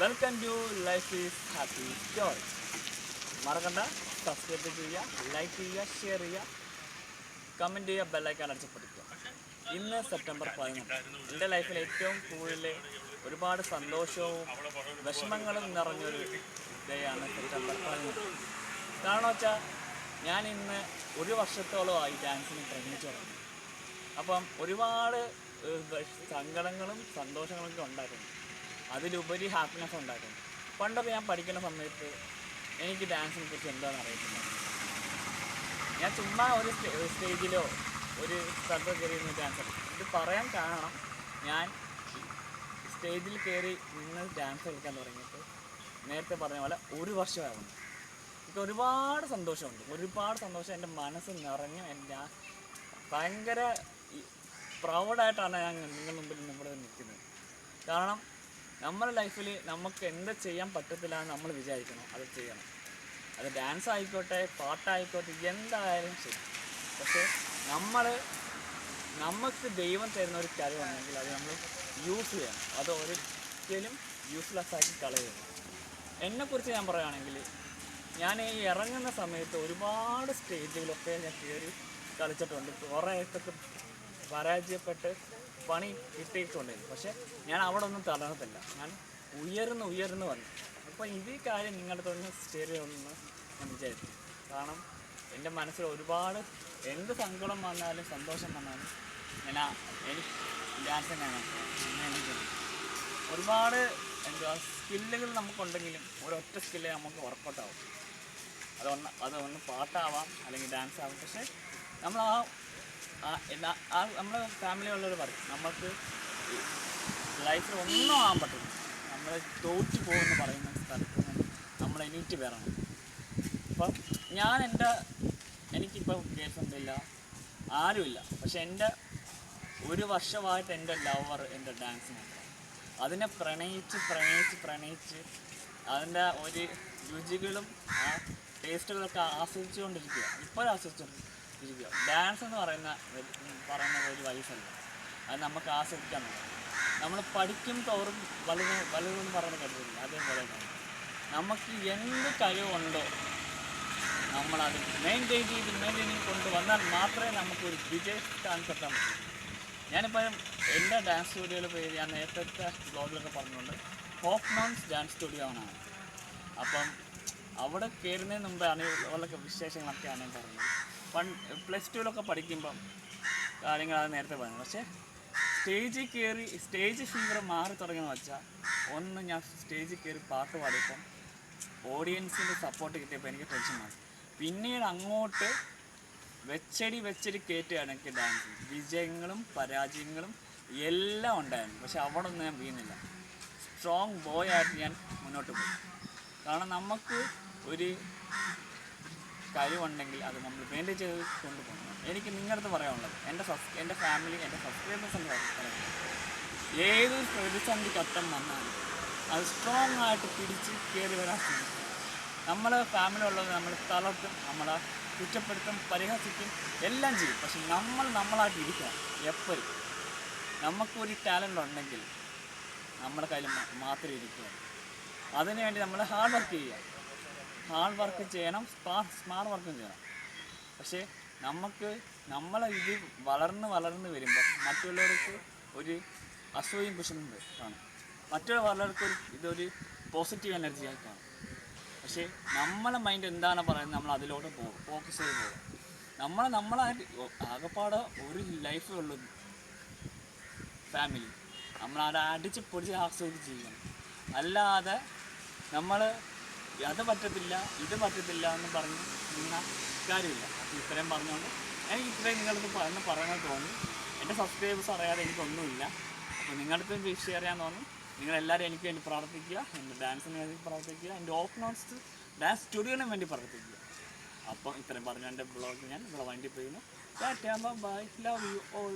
Welcome to life is happy story മറക്കണ്ട. Subscribe ചെയ്യുക like ചെയ്യുക ഷെയർ ചെയ്യുക. കമന്റ് ചെയ്യുക ബെല്ലൈക്കാൻ അടിച്ചപ്പെടുത്തുക ഇന്ന് സെപ്റ്റംബർ പതിനൊന്ന്. എന്റെ ലൈഫിൽ ഏറ്റവും കൂടുതൽ ഒരുപാട് സന്തോഷവും വിഷമങ്ങളും നിറഞ്ഞൊരു ഡേയാണ് സെപ്റ്റംബർ പതിനൊന്ന്. കാരണം വെച്ചാൽ ഞാൻ ഇന്ന് ഒരു വർഷത്തോളമായി ഡാൻസിന് ശ്രമിച്ചു തുടങ്ങി. അപ്പം ഒരുപാട് സങ്കടങ്ങളും സന്തോഷങ്ങളൊക്കെ ഉണ്ടായിരുന്നു അതിലുപരി ഹാപ്പിനെസ് ഉണ്ടാക്കും പണ്ടൊക്കെ ഞാൻ പഠിക്കുന്ന സമയത്ത് എനിക്ക് ഡാൻസിനെ കുറിച്ച് എന്താണെന്ന് അറിയത്തില്ല. ഞാൻ ചുമ്മാ ഒരു സ്റ്റേജിലോ ഒരു സ്ഥലത്തോ കയറി നിന്ന് ഡാൻസ് ഇത് പറയാൻ കാരണം ഞാൻ സ്റ്റേജിൽ കയറി നിന്ന് ഡാൻസ് കളിക്കാൻ തുടങ്ങിയിട്ട് നേരത്തെ പറഞ്ഞ പോലെ ഒരു വർഷമാകുന്നു എനിക്ക് ഒരുപാട് സന്തോഷമുണ്ട്. ഒരുപാട് സന്തോഷം എന്റെ മനസ്സ് നിറഞ്ഞു എന്റെ ഭയങ്കര പ്രൗഡായിട്ടാണ് ഞാൻ നിങ്ങളുടെ മുമ്പിൽ നിങ്ങളുടെ നിൽക്കുന്നത്. കാരണം നമ്മുടെ ലൈഫിൽ നമുക്ക് എന്താ ചെയ്യാൻ പറ്റത്തില്ല എന്ന് നമ്മൾ വിചാരിക്കണം. അത് ചെയ്യണം. അത് ഡാൻസ് ആയിക്കോട്ടെ പാട്ടായിക്കോട്ടെ എന്തായാലും ശരി. പക്ഷേ നമ്മൾ നമുക്ക് ദൈവം തരുന്ന ഒരു കഴിവുണ്ടെങ്കിൽ അത് നമ്മൾ യൂസ് ചെയ്യണം. അത് ഒരിക്കലും യൂസ്ലെസ് ആക്കി കളയരുത്. എന്നെക്കുറിച്ച് ഞാൻ പറയുകയാണെങ്കിൽ ഞാൻ ഈ ഇറങ്ങുന്ന സമയത്ത് ഒരുപാട് സ്റ്റേജുകളൊക്കെ ഞാൻ കയറി കളിച്ചിട്ടുണ്ട്. കുറേയൊക്കെ പരാജയപ്പെട്ട് പണി കിട്ടിയിട്ടുണ്ട് പക്ഷേ ഞാൻ അവിടെ ഒന്നും തളർന്നില്ല ഞാൻ ഉയർന്ന് ഉയർന്ന് വന്നു. അപ്പോൾ ഈ കാര്യം നിങ്ങളുടെ തന്നെ ഞാൻ വിചാരിച്ചു കാരണം എന്റെ മനസ്സിൽ ഒരുപാട് എന്ത് സങ്കടം വന്നാലും സന്തോഷം വന്നാലും ഞാൻ എനിക്ക് ഡാൻസ് തന്നെയാണ് ഒരുപാട് എന്താ സ്കില്ലുകൾ നമുക്കുണ്ടെങ്കിലും ഒരൊറ്റ സ്കില്ല് നമുക്ക് വർക്കൗട്ടാവും അതൊന്ന് അതൊന്ന് പാട്ടാവാം അല്ലെങ്കിൽ ഡാൻസ് ആവാം. പക്ഷേ നമ്മൾ ആ നമ്മുടെ ഫാമിലി ഉള്ളവർ പറയും നമുക്ക് ലൈഫിൽ ഒന്നും ആവാൻ പറ്റില്ല. നമ്മൾ തോറ്റു പോകുമെന്ന് പറയുന്ന സ്ഥലത്ത് നമ്മൾ എണീറ്റ് വരണം അപ്പം ഞാൻ എന്റെ എനിക്കിപ്പോൾ കേസ് ഇല്ല. ആരുമില്ല. പക്ഷെ എന്റെ ഒരു വർഷമായിട്ട് എന്റെ ലവർ എന്റെ ഡാൻസ് മാത്രം അതിനെ പ്രണയിച്ച് പ്രണയിച്ച് പ്രണയിച്ച് അതിന്റെ ഒരു രുചികളും ടേസ്റ്റുകളൊക്കെ ആസ്വദിച്ചുകൊണ്ടിരിക്കുക ഇപ്പോഴും ആസ്വദിച്ചുകൊണ്ടിരിക്കുക ഡാൻസ് എന്ന് പറയുന്ന പറയുന്ന ഒരു വയസ്സല്ല അത് നമുക്ക് ആസ്വദിക്കാൻ നമ്മൾ പഠിക്കും തോറും വലുത് വലുതെന്ന് പറയുന്ന കേട്ടിട്ടില്ല അതേപോലെ തന്നെ. നമുക്ക് എന്ത് കഴിവുണ്ടോ നമ്മളത് മെയിന്റെയിൻ ചെയ്ത് ചെയ്ത് കൊണ്ടുവന്നാൽ മാത്രമേ നമുക്കൊരു വിജയ സ്ഥാനത്ത് എത്താൻ പറ്റൂ. ഞാനിപ്പോൾ എന്റെ ഡാൻസ് സ്റ്റുഡിയോയിൽ പേര് ഞാൻ നേരത്തെ ബ്ലോഗിലൊക്കെ പറഞ്ഞുകൊണ്ട് ഹോപ്പ് നോൺസ് ഡാൻസ് സ്റ്റുഡിയോ ആണ്. അപ്പം അവിടെ കയറുന്നതിന് മുമ്പാണ് ഉള്ള വിശേഷങ്ങളൊക്കെയാണ് ഞാൻ പറഞ്ഞത്. പണ്ട് പ്ലസ് ടുവിലൊക്കെ പഠിക്കുമ്പം കാര്യങ്ങളാണ് നേരത്തെ പറയുന്നത് പക്ഷേ സ്റ്റേജിൽ കയറി സ്റ്റേജ് ഫീവർ മാറി തുടങ്ങിയെന്ന് വെച്ചാൽ ഒന്ന് ഞാൻ സ്റ്റേജിൽ കയറി പാട്ട് പാടിയപ്പം ഓഡിയൻസിന്റെ സപ്പോർട്ട് കിട്ടിയപ്പോൾ എനിക്ക് ടെൻഷൻ മാറി പിന്നീട് അങ്ങോട്ട് വെച്ചടി വെച്ചടി കയറ്റുകയാണ് എനിക്ക് ഡാൻസ് വിജയങ്ങളും പരാജയങ്ങളും എല്ലാം ഉണ്ടായിരുന്നു. പക്ഷെ അവിടെ ഒന്നും ഞാൻ വീണില്ല. സ്ട്രോങ് ബോയ് ആയിട്ട് ഞാൻ മുന്നോട്ട് പോയി. കാരണം നമുക്ക് ഒരു കഴിവുണ്ടെങ്കിൽ അത് നമ്മൾ മെയിന്റെയിൻ ചെയ്ത് കൊണ്ടുപോകണം. എനിക്ക് നിങ്ങളുടെ അടുത്ത് പറയാനുള്ളത് എന്റെ സബ് എന്റെ ഫാമിലി എന്റെ സബ്സ്ക്രൈബേഴ്സിന്റെ പറയുന്നത് ഏതൊരു പ്രതിസന്ധി ഘട്ടം വന്നാലും അത് സ്ട്രോങ് ആയിട്ട് പിടിച്ച് കയറി വരാൻ ശ്രമിക്കും. നമ്മൾ ഫാമിലി ഉള്ളത് നമ്മൾ തളർത്തും നമ്മളെ കുറ്റപ്പെടുത്തും പരിഹസിക്കും എല്ലാം ചെയ്യും. പക്ഷെ നമ്മൾ നമ്മളായിട്ട് ഇരിക്കണം എപ്പോഴും. നമുക്കൊരു ടാലന്റ് ഉണ്ടെങ്കിൽ നമ്മുടെ കയ്യിൽ മാത്രം മാത്രമേ ഇരിക്കുക അതിനുവേണ്ടി നമ്മൾ ഹാർഡ് വർക്ക് ചെയ്യുക. ഹാർഡ് വർക്ക് ചെയ്യണം സ്മാർട്ട് വർക്കും ചെയ്യണം. പക്ഷേ നമുക്ക് നമ്മളെ ഇത് വളർന്ന് വളർന്ന് വരുമ്പോൾ മറ്റുള്ളവർക്ക് ഒരു അസൂയും കുശലും കാണും മറ്റുള്ളവർക്ക് ഇതൊരു പോസിറ്റീവ് എനർജി ആയി കാണും. പക്ഷേ നമ്മളെ മൈൻഡ് എന്താണ് പറയുന്നത്? നമ്മൾ അതിലോട്ട് പോകും ഫോക്കസ് ചെയ്ത് പോകും. നമ്മളെ നമ്മളായിട്ട് ഒ- ആകെപ്പാടെ ഒരു ലൈഫേ ഉള്ളൂ ഫാമിലി നമ്മൾ അത് അടിച്ച് പൊടിച്ച് ആസ്വദിച്ച് ചെയ്യണം അല്ലാതെ നമ്മൾ അത് പറ്റത്തില്ല ഇത് പറ്റത്തില്ല എന്ന് പറഞ്ഞ് നിന്ന കാര്യമില്ല. അപ്പോൾ ഇത്രയും പറഞ്ഞുകൊണ്ട് എനിക്ക് ഇത്രയും നിങ്ങളത് പറഞ്ഞ് പറയാൻ തോന്നി. എന്റെ സബ്സ്ക്രൈബേഴ്സ് അറിയാതെ എനിക്കൊന്നുമില്ല. അപ്പോൾ നിങ്ങളുടെ അടുത്ത് ഷെയർ ചെയ്യാൻ തോന്നി. നിങ്ങളെല്ലാവരും എനിക്ക് വേണ്ടി പ്രാർത്ഥിക്കുക എന്റെ ഡാൻസിന് വേണ്ടി പ്രാർത്ഥിക്കുക എന്റെ ഓഫ് നോട്ട്സ് ഡാൻസ് സ്റ്റുഡിയോന് വേണ്ടി പ്രാർത്ഥിക്കുക. അപ്പം ഇത്രയും പറഞ്ഞു എന്റെ ബ്ലോഗ് ഞാൻ ഇവിടെ വണ്ടി പോയിരുന്നു ബൈ ലവ് യു ഓൾ